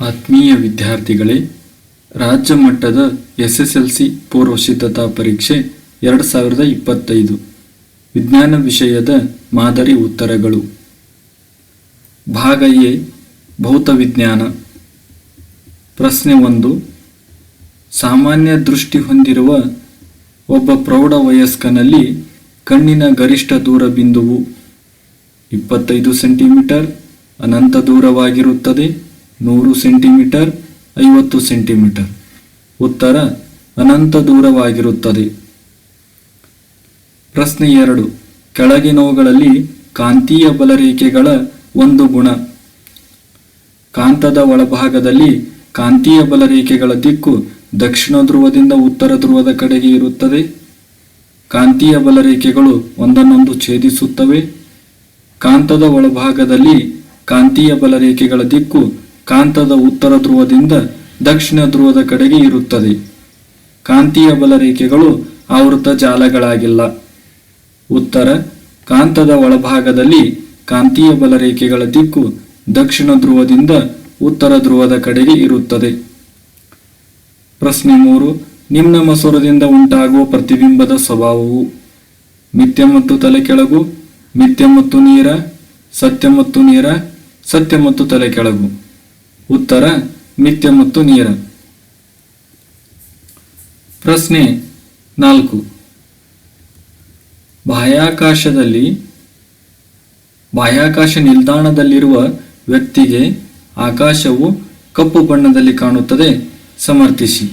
ಆತ್ಮೀಯ ವಿದ್ಯಾರ್ಥಿಗಳೇ, ರಾಜ್ಯ ಮಟ್ಟದ ಎಸ್ ಎಸ್ ಎಲ್ ಸಿ ಪೂರ್ವ ಸಿದ್ಧತಾ ಪರೀಕ್ಷೆ ಎರಡು ಸಾವಿರದ ಇಪ್ಪತ್ತೈದು. ವಿಜ್ಞಾನ ವಿಷಯದ ಮಾದರಿ ಉತ್ತರಗಳು. ಭಾಗ ಎ, ಭೌತ ವಿಜ್ಞಾನ. ಪ್ರಶ್ನೆ ಒಂದು, ಸಾಮಾನ್ಯ ದೃಷ್ಟಿ ಹೊಂದಿರುವ ಒಬ್ಬ ಪ್ರೌಢ ವಯಸ್ಕನಲ್ಲಿ ಕಣ್ಣಿನ ಗರಿಷ್ಠ ದೂರ ಬಿಂದುವು ಇಪ್ಪತ್ತೈದು ಸೆಂಟಿಮೀಟರ್ ಅನಂತ ದೂರವಾಗಿರುತ್ತದೆ. ನೂರು ಸೆಂಟಿಮೀಟರ್, ಐವತ್ತು ಸೆಂಟಿಮೀಟರ್. ಉತ್ತರ ಅನಂತ ದೂರವಾಗಿರುತ್ತದೆ. ಪ್ರಶ್ನೆ ಎರಡು. ಕೆಳಗಿನವುಗಳಲ್ಲಿ ಕಾಂತೀಯ ಬಲರೇಖೆಗಳ ಒಂದು ಗುಣ. ಕಾಂತದ ಒಳಭಾಗದಲ್ಲಿ ಕಾಂತೀಯ ಬಲರೇಖೆಗಳ ದಿಕ್ಕು ದಕ್ಷಿಣ ಧ್ರುವದಿಂದ ಉತ್ತರ ಧ್ರುವದ ಕಡೆಗೆ ಇರುತ್ತದೆ. ಕಾಂತೀಯ ಬಲರೇಖೆಗಳು ಒಂದನ್ನೊಂದು ಛೇದಿಸುತ್ತವೆ. ಕಾಂತದ ಒಳಭಾಗದಲ್ಲಿ ಕಾಂತೀಯ ಬಲರೇಖೆಗಳ ದಿಕ್ಕು ಕಾಂತದ ಉತ್ತರ ಧ್ರುವದಿಂದ ದಕ್ಷಿಣ ಧ್ರುವದ ಕಡೆಗೆ ಇರುತ್ತದೆ. ಕಾಂತೀಯ ಬಲರೇಖೆಗಳು ಆವೃತ ಜಾಲಗಳಾಗಿಲ್ಲ. ಉತ್ತರ, ಕಾಂತದ ಒಳಭಾಗದಲ್ಲಿ ಕಾಂತೀಯ ಬಲರೇಖೆಗಳ ದಿಕ್ಕು ದಕ್ಷಿಣ ಧ್ರುವದಿಂದ ಉತ್ತರ ಧ್ರುವದ ಕಡೆಗೆ ಇರುತ್ತದೆ. ಪ್ರಶ್ನೆ ಮೂರು, ನಿಮ್ನ ಮಸೂರದಿಂದ ಉಂಟಾಗುವ ಪ್ರತಿಬಿಂಬದ ಸ್ವಭಾವವು ಮಿಥ್ಯ ಮತ್ತು ತಲೆ ಕೆಳಗು, ಮಿಥ್ಯ ಮತ್ತು ನೀರ, ಸತ್ಯ ಮತ್ತು ನೀರ, ಸತ್ಯ ಮತ್ತು ತಲೆ ಕೆಳಗು. ಉತ್ತರ ನಿತ್ಯ ಮತ್ತು ನೀರ ಪ್ರಶ್ನೆ ನಾಲ್ಕು. ಬಾಹ್ಯಾಕಾಶದಲ್ಲಿ, ಬಾಹ್ಯಾಕಾಶ ನಿಲ್ದಾಣದಲ್ಲಿರುವ ವ್ಯಕ್ತಿಗೆ ಆಕಾಶವು ಕಪ್ಪು ಬಣ್ಣದಲ್ಲಿ ಕಾಣುತ್ತದೆ. ಸಮರ್ಥಿಸಿ.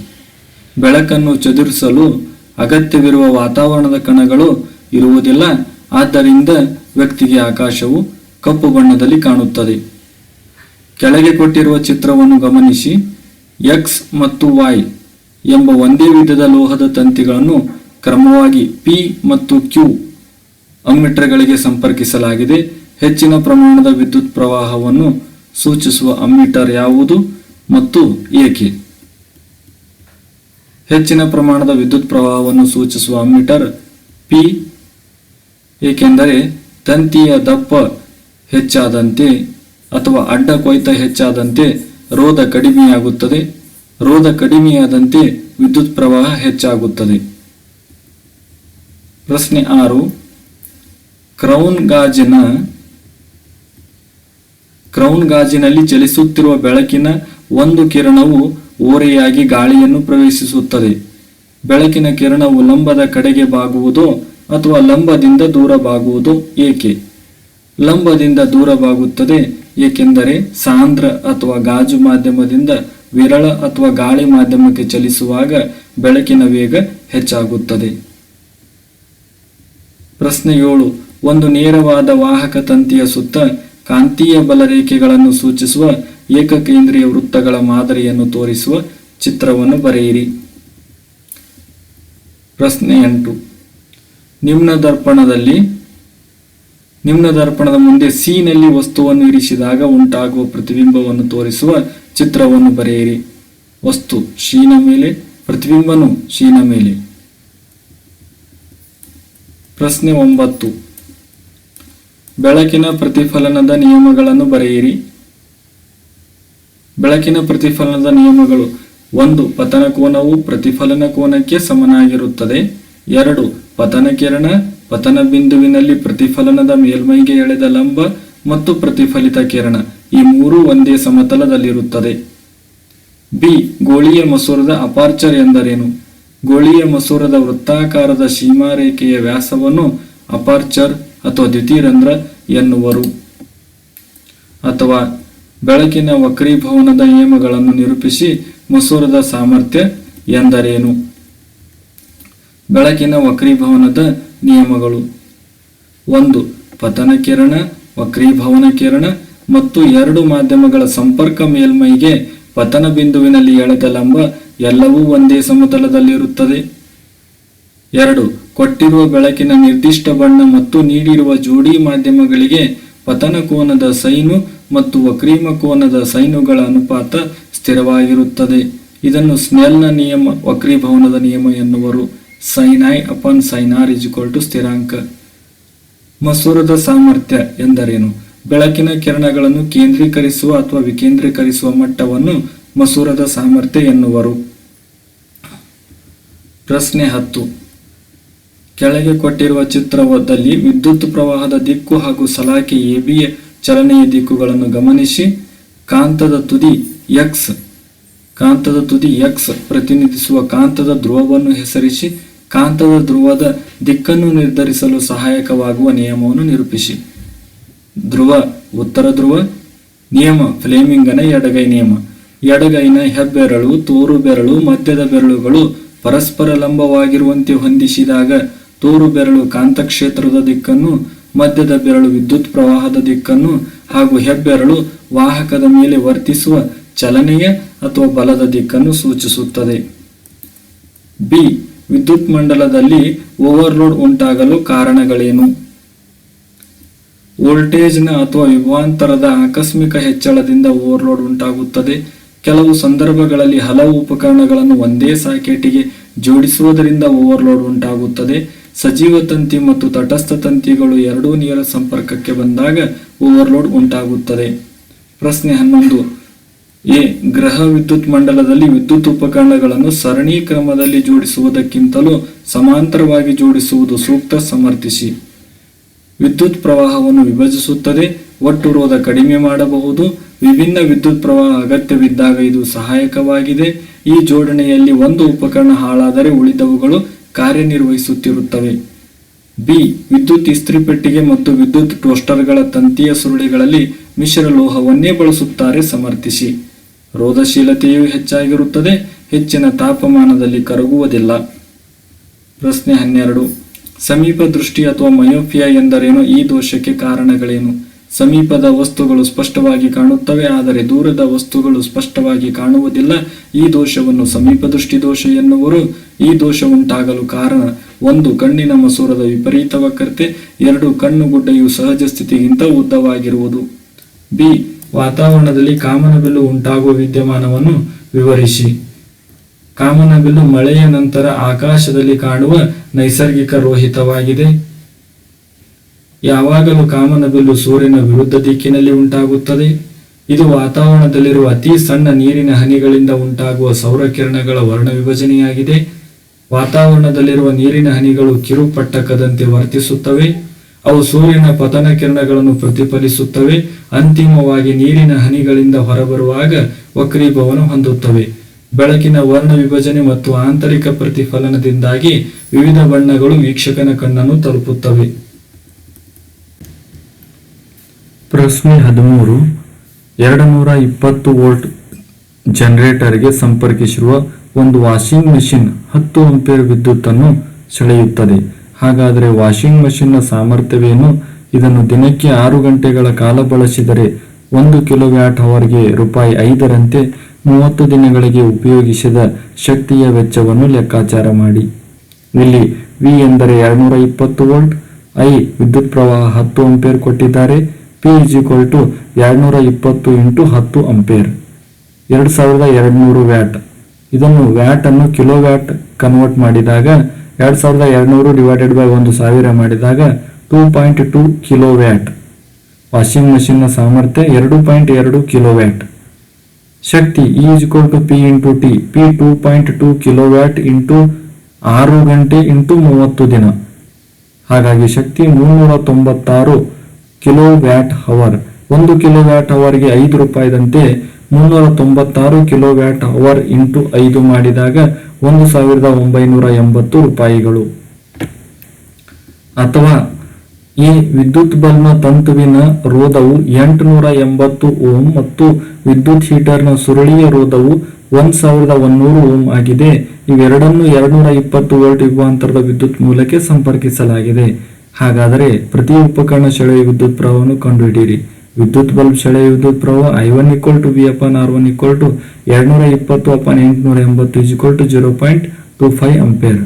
ಬೆಳಕನ್ನು ಚದುರಿಸಲು ಅಗತ್ಯವಿರುವ ವಾತಾವರಣದ ಕಣಗಳು ಇರುವುದಿಲ್ಲ. ಆದ್ದರಿಂದ ವ್ಯಕ್ತಿಗೆ ಆಕಾಶವು ಕಪ್ಪು ಬಣ್ಣದಲ್ಲಿ ಕಾಣುತ್ತದೆ. ಕೆಳಗೆ ಕೊಟ್ಟಿರುವ ಚಿತ್ರವನ್ನು ಗಮನಿಸಿ ಎಕ್ಸ್ ಮತ್ತು ವೈ ಎಂಬ ಒಂದೇ ವಿಧದ ಲೋಹದ ತಂತಿಗಳನ್ನು ಕ್ರಮವಾಗಿ ಪಿ ಮತ್ತು ಕ್ಯೂ ಅಮ್ಮಿಟರ್ಗಳಿಗೆ ಸಂಪರ್ಕಿಸಲಾಗಿದೆ. ಹೆಚ್ಚಿನ ಪ್ರಮಾಣದ ವಿದ್ಯುತ್ ಪ್ರವಾಹವನ್ನು ಸೂಚಿಸುವ ಅಮ್ಮಿಟರ್ ಯಾವುದು ಮತ್ತು ಏಕೆ? ಹೆಚ್ಚಿನ ಪ್ರಮಾಣದ ವಿದ್ಯುತ್ ಪ್ರವಾಹವನ್ನು ಸೂಚಿಸುವ ಅಮ್ಮಿಟರ್ ಪಿ ಏಕೆಂದರೆ ತಂತಿಯ ದಪ್ಪ ಹೆಚ್ಚಾದಂತೆ ಅಥವಾ ಅಡ್ಡ ಕೊಯ್ತ ಹೆಚ್ಚಾದಂತೆ ರೋಧ ಕಡಿಮೆಯಾಗುತ್ತದೆ. ರೋಧ ಕಡಿಮೆಯಾದಂತೆ ವಿದ್ಯುತ್ ಪ್ರವಾಹ ಹೆಚ್ಚಾಗುತ್ತದೆ. ಪ್ರಶ್ನೆ ಆರು. ಕ್ರೌನ್ ಗಾಜಿನ, ಕ್ರೌನ್ ಗಾಜಿನಲ್ಲಿ ಚಲಿಸುತ್ತಿರುವ ಬೆಳಕಿನ ಒಂದು ಕಿರಣವು ಓರೆಯಾಗಿ ಗಾಳಿಯನ್ನು ಪ್ರವೇಶಿಸುತ್ತದೆ. ಬೆಳಕಿನ ಕಿರಣವು ಲಂಬದ ಕಡೆಗೆ ಬಾಗುವುದೋ ಅಥವಾ ಲಂಬದಿಂದ ದೂರ ಬಾಗುವುದೋ ಏಕೆ? ಲಂಬದಿಂದ ದೂರ ಬಾಗುತ್ತದೆ ಏಕೆಂದರೆ ಸಾಂದ್ರ ಅಥವಾ ಗಾಜು ಮಾಧ್ಯಮದಿಂದ ವಿರಳ ಅಥವಾ ಗಾಳಿ ಮಾಧ್ಯಮಕ್ಕೆ ಚಲಿಸುವಾಗ ಬೆಳಕಿನ ವೇಗ ಹೆಚ್ಚಾಗುತ್ತದೆ. ಪ್ರಶ್ನೆ ಏಳು. ಒಂದು ನೇರವಾದ ವಾಹಕ ತಂತಿಯ ಸುತ್ತ ಕಾಂತೀಯ ಬಲ ರೇಖೆಗಳನ್ನು ಸೂಚಿಸುವ ಏಕಕೇಂದ್ರೀಯ ವೃತ್ತಗಳ ಮಾದರಿಯನ್ನು ತೋರಿಸುವ ಚಿತ್ರವನ್ನು ಬರೆಯಿರಿ. ಪ್ರಶ್ನೆ ಎಂಟು. ನಿಮ್ನ ದರ್ಪಣದಲ್ಲಿ ನಿಮ್ನ ದರ್ಪಣದ ಮುಂದೆ ಸಿ ನಲ್ಲಿ ವಸ್ತುವನ್ನು ಇರಿಸಿದಾಗ ಉಂಟಾಗುವ ಪ್ರತಿಬಿಂಬವನ್ನು ತೋರಿಸುವ ಚಿತ್ರವನ್ನು ಬರೆಯಿರಿ. ವಸ್ತು ಶೀನ ಮೇಲೆ, ಪ್ರತಿಬಿಂಬನು ಶೀನ ಮೇಲೆ. ಪ್ರಶ್ನೆ ಒಂಬತ್ತು. ಬೆಳಕಿನ ಪ್ರತಿಫಲನದ ನಿಯಮಗಳನ್ನು ಬರೆಯಿರಿ. ಬೆಳಕಿನ ಪ್ರತಿಫಲನದ ನಿಯಮಗಳು ಒಂದು, ಪತನ ಕೋನವು ಪ್ರತಿಫಲನ ಕೋನಕ್ಕೆ ಸಮನಾಗಿರುತ್ತದೆ. ಎರಡು, ಪತನ ಕಿರಣ ಪತನ ಬಿಂದುವಿನಲ್ಲಿ ಪ್ರತಿಫಲನದ ಮೇಲ್ಮೈಗೆ ಎಳೆದ ಲಂಬ ಮತ್ತು ಪ್ರತಿಫಲಿತ ಕಿರಣ ಈ ಮೂರೂ ಒಂದೇ ಸಮತಲದಲ್ಲಿರುತ್ತದೆ. ಬಿ. ಗೋಳಿಯ ಮಸೂರದ ಅಪಾರ್ಚರ್ ಎಂದರೇನು? ಗೋಳಿಯ ಮಸೂರದ ವೃತ್ತಾಕಾರದ ಸೀಮಾರೇಖೆಯ ವ್ಯಾಸವನ್ನು ಅಪಾರ್ಚರ್ ಅಥವಾ ದ್ವಿತೀರಂಧ್ರ ಎನ್ನುವರು. ಅಥವಾ ಬೆಳಕಿನ ವಕ್ರೀಭವನದ ನಿಯಮಗಳನ್ನು ನಿರೂಪಿಸಿ ಮಸೂರದ ಸಾಮರ್ಥ್ಯ ಎಂದರೇನು? ಬೆಳಕಿನ ವಕ್ರೀಭವನದ ನಿಯಮಗಳು. ಒಂದು, ಪತನ ಕಿರಣ, ವಕ್ರೀಭವನ ಕಿರಣ ಮತ್ತು ಎರಡು ಮಾಧ್ಯಮಗಳ ಸಂಪರ್ಕ ಮೇಲ್ಮೈಗೆ ಪತನ ಬಿಂದುವಿನಲ್ಲಿ ಎಳೆದ ಲಂಬ ಎಲ್ಲವೂ ಒಂದೇ ಸಮತಲದಲ್ಲಿರುತ್ತದೆ. ಎರಡು, ಕೊಟ್ಟಿರುವ ಬೆಳಕಿನ ನಿರ್ದಿಷ್ಟ ಬಣ್ಣ ಮತ್ತು ನೀಡಿರುವ ಜೋಡಿ ಮಾಧ್ಯಮಗಳಿಗೆ ಪತನ ಕೋನದ ಸೈನು ಮತ್ತು ವಕ್ರೀಮ ಕೋನದ ಸೈನುಗಳ ಅನುಪಾತ ಸ್ಥಿರವಾಗಿರುತ್ತದೆ. ಇದನ್ನು ಸ್ನೆಲ್ನ ನಿಯಮ, ವಕ್ರೀಭವನದ ನಿಯಮ ಎನ್ನುವರು. Sine i upon sine r is to ಸ್ಥಿರಾಂಕ. ಮಸೂರದ ಸಾಮರ್ಥ್ಯ ಎಂದರೇನು? ಬೆಳಕಿನ ಕಿರಣಗಳನ್ನು ಕೇಂದ್ರೀಕರಿಸುವ ಅಥವಾ ವಿಕೇಂದ್ರೀಕರಿಸುವ ಮಟ್ಟವನ್ನು ಮಸೂರದ ಸಾಮರ್ಥ್ಯ ಎನ್ನುವರು. ಪ್ರಶ್ನೆ ಹತ್ತು. ಕೆಳಗೆ ಕೊಟ್ಟಿರುವ ಚಿತ್ರದಲ್ಲಿ ವಿದ್ಯುತ್ ಪ್ರವಾಹದ ದಿಕ್ಕು ಹಾಗೂ ಸಲಾಕೆ ಎಬಿಯ ಚಲನೆಯ ದಿಕ್ಕುಗಳನ್ನು ಗಮನಿಸಿ. ಕಾಂತದ ತುದಿ ಎಕ್ಸ್. ಕಾಂತದ ತುದಿ ಎಕ್ಸ್ ಪ್ರತಿನಿಧಿಸುವ ಕಾಂತದ ಧ್ರುವವನ್ನು ಹೆಸರಿಸಿ. ಕಾಂತದ ಧ್ರುವದ ದಿಕ್ಕನ್ನು ನಿರ್ಧರಿಸಲು ಸಹಾಯಕವಾಗುವ ನಿಯಮವನ್ನು ನಿರೂಪಿಸಿ. ಧ್ರುವ, ಉತ್ತರ ಧ್ರುವ, ನಿಯಮ, ಫ್ಲೇಮಿಂಗನ ಎಡಗೈ ನಿಯಮ. ಎಡಗೈನ ಹೆಬ್ಬೆರಳು ತೋರು ಬೆರಳು ಮಧ್ಯದ ಬೆರಳುಗಳು ಪರಸ್ಪರ ಲಂಬವಾಗಿರುವಂತೆ ಹೊಂದಿಸಿದಾಗ ತೋರು ಬೆರಳು ಕಾಂತಕ್ಷೇತ್ರದ ದಿಕ್ಕನ್ನು, ಮಧ್ಯದ ಬೆರಳು ವಿದ್ಯುತ್ ಪ್ರವಾಹದ ದಿಕ್ಕನ್ನು ಹಾಗೂ ಹೆಬ್ಬೆರಳು ವಾಹಕದ ಮೇಲೆ ವರ್ತಿಸುವ ಚಲನೆಯ ಅಥವಾ ಬಲದ ದಿಕ್ಕನ್ನು ಸೂಚಿಸುತ್ತದೆ. ಬಿ ವಿದ್ಯುತ್ ಮಂಡಲದಲ್ಲಿ ಓವರ್ಲೋಡ್ ಉಂಟಾಗಲು ಕಾರಣಗಳೇನು? ವೋಲ್ಟೇಜ್ನ ಅಥವಾ ವಿಭಾಂತರದ ಆಕಸ್ಮಿಕ ಹೆಚ್ಚಳದಿಂದ ಓವರ್ಲೋಡ್ ಉಂಟಾಗುತ್ತದೆ. ಕೆಲವು ಸಂದರ್ಭಗಳಲ್ಲಿ ಹಲವು ಉಪಕರಣಗಳನ್ನು ಒಂದೇ ಸಾಕೆಟಿಗೆ ಜೋಡಿಸುವುದರಿಂದ ಓವರ್ಲೋಡ್ ಉಂಟಾಗುತ್ತದೆ. ಸಜೀವ ತಂತಿ ಮತ್ತು ತಟಸ್ಥ ತಂತಿಗಳು ಎರಡೂ ನೇರ ಸಂಪರ್ಕಕ್ಕೆ ಬಂದಾಗ ಓವರ್ಲೋಡ್ ಉಂಟಾಗುತ್ತದೆ. ಪ್ರಶ್ನೆ ಹನ್ನೊಂದು. ಎ ಗ್ರಹ ವಿದ್ಯುತ್ ಮಂಡಲದಲ್ಲಿ ವಿದ್ಯುತ್ ಉಪಕರಣಗಳನ್ನು ಸರಣಿ ಕ್ರಮದಲ್ಲಿ ಜೋಡಿಸುವುದಕ್ಕಿಂತಲೂ ಸಮಾಂತರವಾಗಿ ಜೋಡಿಸುವುದು ಸೂಕ್ತ, ಸಮರ್ಥಿಸಿ. ವಿದ್ಯುತ್ ಪ್ರವಾಹವನ್ನು ವಿಭಜಿಸುತ್ತದೆ, ಒಟ್ಟು ರೋಧ ಕಡಿಮೆ ಮಾಡಬಹುದು. ವಿಭಿನ್ನ ವಿದ್ಯುತ್ ಪ್ರವಾಹ ಅಗತ್ಯವಿದ್ದಾಗ ಇದು ಸಹಾಯಕವಾಗಿದೆ. ಈ ಜೋಡಣೆಯಲ್ಲಿ ಒಂದು ಉಪಕರಣ ಹಾಳಾದರೆ ಉಳಿದವುಗಳು ಕಾರ್ಯನಿರ್ವಹಿಸುತ್ತಿರುತ್ತವೆ. ಬಿ. ವಿದ್ಯುತ್ ಇಸ್ತ್ರಿ ಪೆಟ್ಟಿಗೆ ಮತ್ತು ವಿದ್ಯುತ್ ಟೋಸ್ಟರ್ಗಳ ತಂತಿಯ ಸುರುಳಿಗಳಲ್ಲಿ ಮಿಶ್ರ ಲೋಹವನ್ನೇ ಬಳಸುತ್ತಾರೆ, ಸಮರ್ಥಿಸಿ. ರೋಧಶೀಲತೆಯು ಹೆಚ್ಚಾಗಿರುತ್ತದೆ, ಹೆಚ್ಚಿನ ತಾಪಮಾನದಲ್ಲಿ ಕರಗುವುದಿಲ್ಲ. ಪ್ರಶ್ನೆ ಹನ್ನೆರಡು. ಸಮೀಪ ದೃಷ್ಟಿ ಅಥವಾ ಮಯೋಫಿಯಾ ಎಂದರೇನು? ಈ ದೋಷಕ್ಕೆ ಕಾರಣಗಳೇನು? ಸಮೀಪದ ವಸ್ತುಗಳು ಸ್ಪಷ್ಟವಾಗಿ ಕಾಣುತ್ತವೆ, ಆದರೆ ದೂರದ ವಸ್ತುಗಳು ಸ್ಪಷ್ಟವಾಗಿ ಕಾಣುವುದಿಲ್ಲ. ಈ ದೋಷವನ್ನು ಸಮೀಪ ದೃಷ್ಟಿ ದೋಷ ಎನ್ನುವರು. ಈ ದೋಷ ಉಂಟಾಗಲು ಕಾರಣ, ಒಂದು ಕಣ್ಣಿನ ಮಸೂರದ ವಿಪರೀತ ವಕ್ರತೆ ಎರಡು ಕಣ್ಣುಗುಡ್ಡೆಯು ಸಹಜ ಸ್ಥಿತಿಗಿಂತ ಉದ್ದವಾಗಿರುವುದು. ಬಿ ವಾತಾವರಣದಲ್ಲಿ ಕಾಮನಬಿಲ್ಲು ಉಂಟಾಗುವ ವಿದ್ಯಮಾನವನ್ನು ವಿವರಿಸಿ. ಕಾಮನಬಿಲ್ಲು ಮಳೆಯ ನಂತರ ಆಕಾಶದಲ್ಲಿ ಕಾಣುವ ನೈಸರ್ಗಿಕ ರೋಹಿತವಾಗಿದೆ. ಯಾವಾಗಲೂ ಕಾಮನಬಿಲ್ಲು ಸೂರ್ಯನ ವಿರುದ್ಧ ದಿಕ್ಕಿನಲ್ಲಿ ಉಂಟಾಗುತ್ತದೆ. ಇದು ವಾತಾವರಣದಲ್ಲಿರುವ ಅತಿ ಸಣ್ಣ ನೀರಿನ ಹನಿಗಳಿಂದ ಉಂಟಾಗುವ ಸೌರಕಿರಣಗಳ ವರ್ಣ ವಿಭಜನೆಯಾಗಿದೆ ವಾತಾವರಣದಲ್ಲಿರುವ ನೀರಿನ ಹನಿಗಳು ಕಿರುಪಟ್ಟಕದಂತೆ ವರ್ತಿಸುತ್ತವೆ. ಅವು ಸೂರ್ಯನ ಪತನ ಕಿರಣಗಳನ್ನು ಪ್ರತಿಫಲಿಸುತ್ತವೆ. ಅಂತಿಮವಾಗಿ ನೀರಿನ ಹನಿಗಳಿಂದ ಹೊರಬರುವಾಗ ವಕ್ರೀಭವನ ಹೊಂದುತ್ತವೆ. ಬೆಳಕಿನ ವರ್ಣ ವಿಭಜನೆ ಮತ್ತು ಆಂತರಿಕ ಪ್ರತಿಫಲನದಿಂದಾಗಿ ವಿವಿಧ ಬಣ್ಣಗಳು ವೀಕ್ಷಕನ ಕಣ್ಣನ್ನು ತಲುಪುತ್ತವೆ. ಪ್ರಶ್ನೆ ಹದಿಮೂರು. ಎರಡು ನೂರ ಇಪ್ಪತ್ತು ವೋಲ್ಟ್ ಜನರೇಟರ್ಗೆ ಸಂಪರ್ಕಿಸಿರುವ ಒಂದು ವಾಷಿಂಗ್ ಮೆಷಿನ್ ಹತ್ತು ಅಂಪೇರ್ ವಿದ್ಯುತ್ತನ್ನು ಸೆಳೆಯುತ್ತದೆ. ಹಾಗಾದರೆ ವಾಷಿಂಗ್ ಮಷಿನ್ನ ಸಾಮರ್ಥ್ಯವೇನು? ಇದನ್ನು ದಿನಕ್ಕೆ ಆರು ಗಂಟೆಗಳ ಕಾಲ ಬಳಸಿದರೆ ಒಂದು ಕಿಲೋ ವ್ಯಾಟ್ ಅವರ್ಗೆ ರೂಪಾಯಿ ಐದರಂತೆ ಮೂವತ್ತು ದಿನಗಳಿಗೆ ಉಪಯೋಗಿಸಿದ ಶಕ್ತಿಯ ವೆಚ್ಚವನ್ನು ಲೆಕ್ಕಾಚಾರ ಮಾಡಿ. ಇಲ್ಲಿ ವಿ ಎಂದರೆ ಎರಡ್ನೂರ ಇಪ್ಪತ್ತು ವೋಲ್ಟ್ ಐ ವಿದ್ಯುತ್ ಪ್ರವಾಹ ಹತ್ತು ಅಂಪೇರ್ ಕೊಟ್ಟಿದ್ದಾರೆ ಪಿ ಇಸ್ ಈಕ್ವಲ್ ಟು ಎರಡುನೂರ ಇಪ್ಪತ್ತು ಇಂಟು ಹತ್ತು ಅಂಪೇರ್ ಎರಡು ಸಾವಿರದ ಎರಡುನೂರು ವ್ಯಾಟ್. ಇದನ್ನು ವ್ಯಾಟ್ ಅನ್ನು ಕಿಲೋ ವ್ಯಾಟ್ ಕನ್ವರ್ಟ್ ಮಾಡಿದಾಗ ಎರಡ್ ಸಾವಿರದ ಎರಡುನೂರು ಡಿವೈಡೆಡ್ ಬೈ ಒಂದು ಸಾವಿರ ಮಾಡಿದಾಗ two point two kilo watt washing ಮಷಿನ್ನ ಸಾಮರ್ಥ್ಯ ಎರಡು ಪಾಯಿಂಟ್ ಎರಡು kilo watt Shakti E equal to P into T P two point two kilo watt into ಆರು ಗಂಟೆ ಇಂಟು ಮೂವತ್ತು ದಿನ. ಹಾಗಾಗಿ ಶಕ್ತಿ ಮುನ್ನೂರ ತೊಂಬತ್ತಾರು ಕಿಲೋ ವ್ಯಾಟ್ ಅವರ್ ಒಂದು ಕಿಲೋ ವ್ಯಾಟ್ ಅವರ್ಗೆ ಐದು ರೂಪಾಯಿದಂತೆ ಮುನ್ನೂರ ತೊಂಬತ್ತಾರು ಕಿಲೋ ವ್ಯಾಟ್ ಅವರ್ ಇಂಟು ಐದು ಮಾಡಿದಾಗ ಒಂದು ಸಾವಿರದ ಒಂಬೈನೂರ ಎಂಬತ್ತು ರೂಪಾಯಿಗಳು. ಅಥವಾ ಈ ವಿದ್ಯುತ್ ಬಲ್ಬ್ನ ತಂತುವಿನ ರೋಧವು ಎಂಟುನೂರ ಎಂಬತ್ತು ಓಂ ಮತ್ತು ವಿದ್ಯುತ್ ಹೀಟರ್ನ ಸುರುಳಿಯ ರೋಧವು ಒಂದ್ ಸಾವಿರದ ಒನ್ನೂರು ಓಂ ಆಗಿದೆ. ಇವೆರಡನ್ನು ಎರಡ್ನೂರ ಇಪ್ಪತ್ತು ವೋಲ್ಟ್ ಯುಗಾಂತರದ ವಿದ್ಯುತ್ ಮೂಲಕ್ಕೆ ಸಂಪರ್ಕಿಸಲಾಗಿದೆ. ಹಾಗಾದರೆ ಪ್ರತಿ ಉಪಕರಣ ಸೆಳೆಯ ವಿದ್ಯುತ್ ಪ್ರವಾಹವನ್ನು ಕಂಡುಹಿಡಿಯಿರಿ. ವಿದ್ಯುತ್ ಬಲ್ಬ್ ಸೆಳೆಯುವ ವಿದ್ಯುತ್ ಪ್ರವಾಹ I one equal to V upon R one equal to ಎರಡ್ನೂರ ಇಪ್ಪತ್ತು ಅಪಾನ್ ಎಂಟುನೂರ ಎಂಬತ್ತು is equal to zero point two five ampere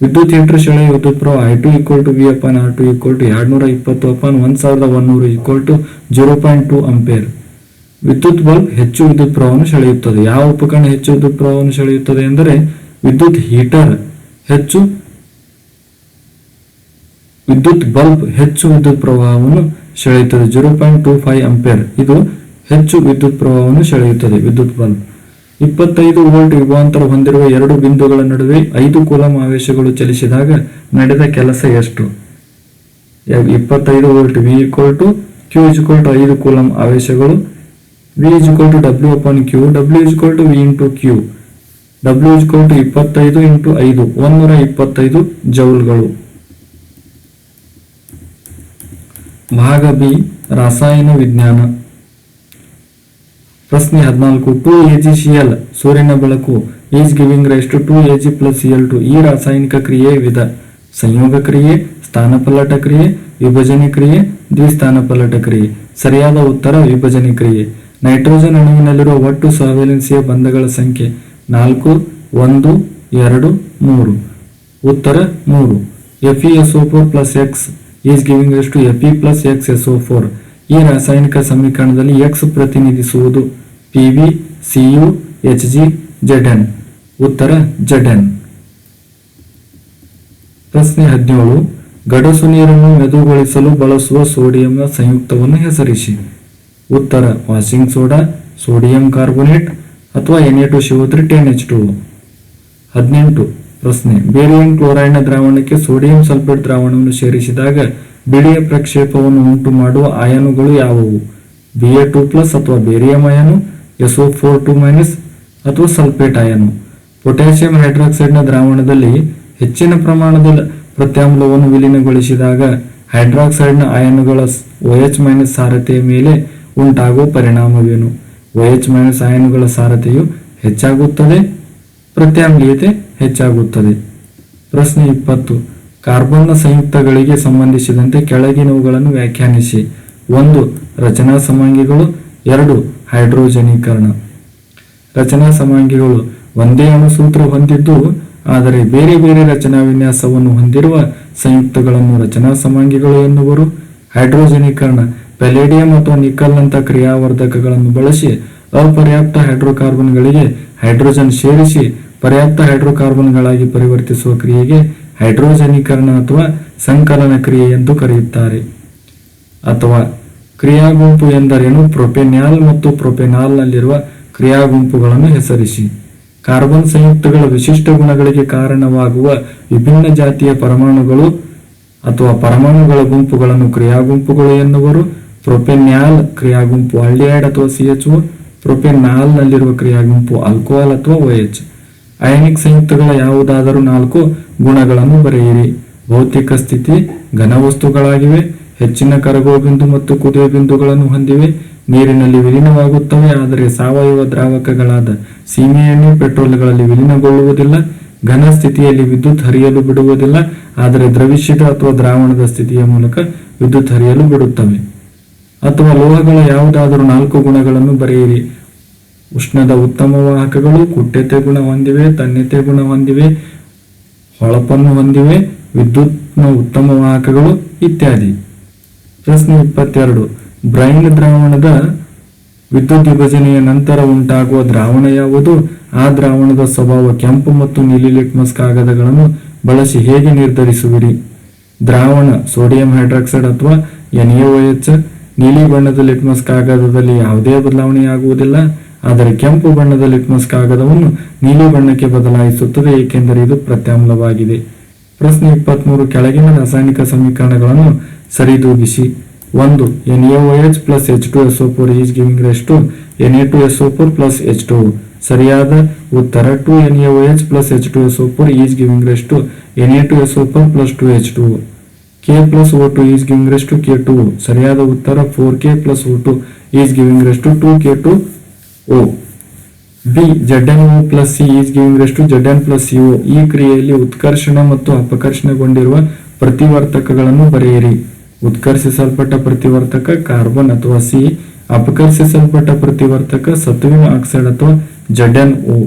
ವಿದ್ಯುತ್ ಹೀಟರ್ ಸೆಳೆಯುವ ವಿದ್ಯುತ್ ಪ್ರವಾಹ I two equal to V upon R two equal to ಎರಡ್ನೂರ ಇಪ್ಪತ್ತು ಅಪಾನ್ ಒಂದು ಸಾವಿರದ ಒಂದೂರು equal to zero point two ampere ವಿದ್ಯುತ್ ಬಲ್ಬ್ ಹೆಚ್ಚು ವಿದ್ಯುತ್ ಪ್ರವಾಹವನ್ನು ಸೆಳೆಯುತ್ತದೆ. ಯಾವ ಉಪಕರಣ ಹೆಚ್ಚು ವಿದ್ಯುತ್ ಪ್ರವಾಹವನ್ನು ಸೆಳೆಯುತ್ತದೆ ಎಂದರೆ ವಿದ್ಯುತ್ ಹೀಟರ್ ಹೆಚ್ಚು ವಿದ್ಯುತ್ ಬಲ್ಬ್ ಹೆಚ್ಚು ವಿದ್ಯುತ್ ಪ್ರವಾಹವನ್ನು ಸೆಳೆಯುತ್ತದೆ. Zero point two five ampere ಇದು ಹೆಚ್ಚು ವಿದ್ಯುತ್ ಪ್ರವಾಹವನ್ನು ಸೆಳೆಯುತ್ತದೆ. ವಿದ್ಯುತ್ ಬಲ್ಬ್ ಇಪ್ಪತ್ತೈದು ವೋಲ್ಟ್ ವಿಭವಾಂತರ ಹೊಂದಿರುವ ಎರಡು ಬಿಂದುಗಳ ನಡುವೆ ಐದು ಕೂಲಂ ಆವೇಶಗಳು ಚಲಿಸಿದಾಗ ನಡೆದ ಕೆಲಸ ಎಷ್ಟು? ಇಪ್ಪತ್ತೈದು volt V equal to Q equal to ಐದು coulomb ಆವೇಶಗಳು. V equal to W upon Q W equal to V into Q W equal to ಇಪ್ಪತ್ತೈದು ಇಂಟು ಐದು, ಒಂದೂರ ಇಪ್ಪತ್ತೈದು ಜೌಲ್ಗಳು. ಭಾಗ ಬಿ ರಾಸಾಯನ ವಿಜ್ಞಾನ. ಪ್ರಶ್ನೆ ಹದಿನಾಲ್ಕು ಟೂ ಎಜಿ ಸಿ ಎಲ್ ಸೂರ್ಯನ ಬೆಳಕು is giving rise to two G plus C L two ಈ ರಾಸಾಯನಿಕ ಕ್ರಿಯೆ ವಿಧ, ಸಂಯೋಗ ಕ್ರಿಯೆ ಸ್ಥಾನಪಲ್ಲಟ ಕ್ರಿಯೆ, ವಿಭಜನೆ ಕ್ರಿಯೆ ದ್ವಿಸ್ಥಾನಪಲ್ಲಟ ಕ್ರಿಯೆ, ಸರಿಯಾದ ಉತ್ತರ ವಿಭಜನೆ ಕ್ರಿಯೆ. ನೈಟ್ರೋಜನ್ ಅಣುವಿನಲ್ಲಿರುವ ಒಟ್ಟು ಸಹವೇಲೆನ್ಸಿಯ ಬಂಧಗಳ ಸಂಖ್ಯೆ ನಾಲ್ಕು, ಒಂದು, ಎರಡು, ಮೂರು. ಉತ್ತರ ಮೂರು F S O four plus X is giving to F E plus X S O four ಈ ರಾಸಾಯನಿಕ ಸಮೀಕರಣದಲ್ಲಿ ಎಕ್ಸ್ ಪ್ರತಿನಿಧಿಸುವುದು P V C U H G Z N ಉತ್ತರ ಜಡನ್ ಪ್ರಶ್ನೆ ಹದಿನೇಳು. ಗಡಸು ನೀರನ್ನು ಮೆದುಗೊಳಿಸಲು ಬಳಸುವ ಸೋಡಿಯಂನ ಸಂಯುಕ್ತವನ್ನು ಹೆಸರಿಸಿ. ಉತ್ತರ, ವಾಷಿಂಗ್ ಸೋಡಾ, ಸೋಡಿಯಂ ಕಾರ್ಬೋನೇಟ್ ಅಥವಾ ಎನ್ ಟು ಶಿವತ್ರಿ ಟೆನ್ ಎಚ್ ಟು ಹದಿನೆಂಟು. ಪ್ರಶ್ನೆ ಬೇರಿಯಂ ಕ್ಲೋರೈಡ್ನ ದ್ರಾವಣಕ್ಕೆ ಸೋಡಿಯಂ ಸಲ್ಫೇಟ್ ದ್ರಾವಣವನ್ನು ಸೇರಿಸಿದಾಗ ಬಿಳಿಯ ಪ್ರಕ್ಷೇಪವನ್ನು ಉಂಟು ಮಾಡುವ ಅಯಾನುಗಳು ಯಾವುವು? ಬಿ ಎ ಟು ಪ್ಲಸ್ ಅಥವಾ ಬೇರಿಯಂ ಅಯಾನು? S O four two minus ಅಥವಾ ಸಲ್ಫೇಟ್ ಅಯಾನು ಪೊಟ್ಯಾಸಿಯಂ ಹೈಡ್ರಾಕ್ಸೈಡ್ನ ದ್ರಾವಣದಲ್ಲಿ ಹೆಚ್ಚಿನ ಪ್ರಮಾಣದ ಪ್ರತ್ಯಾಮ್ಲವನ್ನು ವಿಲೀನಗೊಳಿಸಿದಾಗ ಹೈಡ್ರಾಕ್ಸೈಡ್ನ ಒ ಎಚ್ ಮೈನಸ್ ಸಾರತೆಯ ಮೇಲೆ ಉಂಟಾಗುವ ಪರಿಣಾಮವೇನು? OH ಮೈನಸ್ ಅಯನುಗಳ ಸಾರತೆಯು ಹೆಚ್ಚಾಗುತ್ತದೆ, ಪ್ರತ್ಯಾಮ್ಲೀಯತೆ ಹೆಚ್ಚಾಗುತ್ತದೆ. ಪ್ರಶ್ನೆ ಇಪ್ಪತ್ತು. ಕಾರ್ಬನ್ನ ಸಂಯುಕ್ತಗಳಿಗೆ ಸಂಬಂಧಿಸಿದಂತೆ ಕೆಳಗಿನವುಗಳನ್ನು ವ್ಯಾಖ್ಯಾನಿಸಿ. ಒಂದು, ರಚನಾ ಸಮಾಂಗಿಗಳು. ಎರಡು ಹೈಡ್ರೋಜನೀಕರಣ. ರಚನಾ ಸಮಾಂಗಿಗಳು ಒಂದೇ ಅಣುಸೂತ್ರ ಹೊಂದಿದ್ದು, ಆದರೆ ಬೇರೆ ಬೇರೆ ರಚನಾ ವಿನ್ಯಾಸವನ್ನು ಹೊಂದಿರುವ ಸಂಯುಕ್ತಗಳನ್ನು ರಚನಾ ಸಮಾಂಗಿಗಳು ಎನ್ನುವರು. ಹೈಡ್ರೋಜನೀಕರಣ ಪೆಲೇಡಿಯಂ ಅಥವಾ ನಿಕ್ಕಲ್ನಂಥ ಕ್ರಿಯಾವರ್ಧಕಗಳನ್ನು ಬಳಸಿ ಅಪರ್ಯಾಪ್ತ ಹೈಡ್ರೋಕಾರ್ಬನ್ಗಳಿಗೆ ಹೈಡ್ರೋಜನ್ ಸೇರಿಸಿ ಪರ್ಯಾಪ್ತ ಹೈಡ್ರೋಕಾರ್ಬನ್ಗಳಾಗಿ ಪರಿವರ್ತಿಸುವ ಕ್ರಿಯೆಗೆ ಹೈಡ್ರೋಜನೀಕರಣ ಅಥವಾ ಸಂಕಲನ ಕ್ರಿಯೆ ಎಂದು ಕರೆಯುತ್ತಾರೆ. ಅಥವಾ ಕ್ರಿಯಾಗುಂಪು ಎಂದರೇನು? ಪ್ರೊಪೆನ್ಯಾಲ್ ಮತ್ತು ಪ್ರೊಪೆನಾಲ್ನಲ್ಲಿರುವ ಕ್ರಿಯಾಗುಂಪುಗಳನ್ನು ಹೆಸರಿಸಿ. ಕಾರ್ಬನ್ ಸಂಯುಕ್ತಗಳ ವಿಶಿಷ್ಟ ಗುಣಗಳಿಗೆ ಕಾರಣವಾಗುವ ವಿಭಿನ್ನ ಜಾತಿಯ ಪರಮಾಣುಗಳು ಅಥವಾ ಪರಮಾಣುಗಳ ಗುಂಪುಗಳನ್ನು ಕ್ರಿಯಾಗುಂಪುಗಳು ಎನ್ನುವರು. ಪ್ರೊಪೆನ್ಯಾಲ್ ಕ್ರಿಯಾಗುಂಪು ಅಲ್ಡಿಹೈಡ್ ಅಥವಾ ಸಿ ಎಚ್ ಪ್ರೊಪೆನಾಲ್ನಲ್ಲಿರುವ ಕ್ರಿಯಾಗುಂಪು ಆಲ್ಕೋಹಾಲ್ ಅಥವಾ OH ಅಯನಿಕ್ ಸಂಯುಕ್ತಗಳ ಯಾವುದಾದರೂ ನಾಲ್ಕು ಗುಣಗಳನ್ನು ಬರೆಯಿರಿ. ಭೌತಿಕ ಸ್ಥಿತಿ, ಘನವಸ್ತುಗಳಾಗಿವೆ. ಹೆಚ್ಚಿನ ಕರಗುವ ಬಿಂದು ಮತ್ತು ಕುದಿಯುವ ಬಿಂದುಗಳನ್ನು ಹೊಂದಿವೆ. ನೀರಿನಲ್ಲಿ ವಿಲೀನವಾಗುತ್ತವೆ, ಆದರೆ ಸಾವಯವ ದ್ರಾವಕಗಳಾದ ಸೀಮೆಯನ್ನು ಎಣ್ಣೆ ಪೆಟ್ರೋಲ್ಗಳಲ್ಲಿ ವಿಲೀನಗೊಳ್ಳುವುದಿಲ್ಲ. ಘನ ಸ್ಥಿತಿಯಲ್ಲಿ ವಿದ್ಯುತ್ ಹರಿಯಲು ಬಿಡುವುದಿಲ್ಲ, ಆದರೆ ದ್ರವಿಷ್ಯದ ಅಥವಾ ದ್ರಾವಣದ ಸ್ಥಿತಿಯ ಮೂಲಕ ವಿದ್ಯುತ್ ಹರಿಯಲು ಬಿಡುತ್ತವೆ. ಅಥವಾ ಲೋಹಗಳ ಯಾವುದಾದರೂ ನಾಲ್ಕು ಗುಣಗಳನ್ನು ಬರೆಯಿರಿ. ಉಷ್ಣದ ಉತ್ತಮ ವಾಹಕಗಳು ಕುಟ್ಯತೆ ಗುಣ ಹೊಂದಿವೆ ತನ್ಯತೆ ಗುಣ ಹೊಂದಿವೆ, ಹೊಳಪನ್ನು ಹೊಂದಿವೆ, ವಿದ್ಯುತ್ನ ಉತ್ತಮ ವಾಹಕಗಳು ಇತ್ಯಾದಿ. ಪ್ರಶ್ನೆ ಇಪ್ಪತ್ತೆರಡು. ಬ್ರೈನ್ ದ್ರಾವಣದ ವಿದ್ಯುತ್ ವಿಭಜನೆಯ ನಂತರ ಉಂಟಾಗುವ ದ್ರಾವಣ ಯಾವುದು? ಆ ದ್ರಾವಣದ ಸ್ವಭಾವ ಕೆಂಪು ಮತ್ತು ನೀಲಿ ಲಿಟ್ಮಸ್ ಕಾಗದಗಳನ್ನು ಬಳಸಿ ಹೇಗೆ ನಿರ್ಧರಿಸುವಿರಿ? ದ್ರಾವಣ, ಸೋಡಿಯಂ ಹೈಡ್ರಾಕ್ಸೈಡ್ ಅಥವಾ ಎನ್ಎಒಎಚ್ ನೀಲಿ ಬಣ್ಣದ ಲಿಟ್ಮಸ್ ಕಾಗದದಲ್ಲಿ ಯಾವುದೇ ಬದಲಾವಣೆಯಾಗುವುದಿಲ್ಲ. ಆದರೆ ಕೆಂಪು ಬಣ್ಣದ ಲಿಟ್ಮಸ್ ಕಾಗದವನ್ನು ನೀಲಿ ಬಣ್ಣಕ್ಕೆ ಬದಲಾಯಿಸುತ್ತದೆ, ಏಕೆಂದರೆ ಇದು ಪ್ರತ್ಯಾಮ್ಲವಾಗಿದೆ. ಪ್ರಶ್ನೆ ಇಪ್ಪತ್ಮೂರು. ಕೆಳಗಿನ ರಾಸಾಯನಿಕ ಸಮೀಕರಣಗಳನ್ನು ಸರಿದೂಗಿಸಿ. ಒಂದು N A H plus H two S O four is giving rise to N A two S O four plus H two ಸರಿಯಾದ ಉತ್ತರ two N A H plus H two S O four is giving rise to N A two S O four plus two H two K plus O two is giving rise to K two ಸರಿಯಾದ ಉತ್ತರ four K plus O two is giving rise to two K two O B Z N O plus C is giving rise to Z N plus C O ಈ ಕ್ರಿಯೆಯಲ್ಲಿ ಉತ್ಕರ್ಷಣ ಮತ್ತು ಅಪಕರ್ಷಣಗೊಂಡಿರುವ ಪ್ರತಿವರ್ತಕಗಳನ್ನು ಬರೆಯಿರಿ. ಉತ್ಕರ್ಷಿಸಲ್ಪಟ್ಟ ಪ್ರತಿವರ್ತಕ, ಕಾರ್ಬನ್ ಅಥವಾ ಸಿ, ಅಪಕರ್ಷಿಸಲ್ಪಟ್ಟ ಪ್ರತಿವರ್ತಕ, ಸತುವಿನ ಆಕ್ಸೈಡ್ ಅಥವಾ ಜಡ್ ಎನ್ ಓ.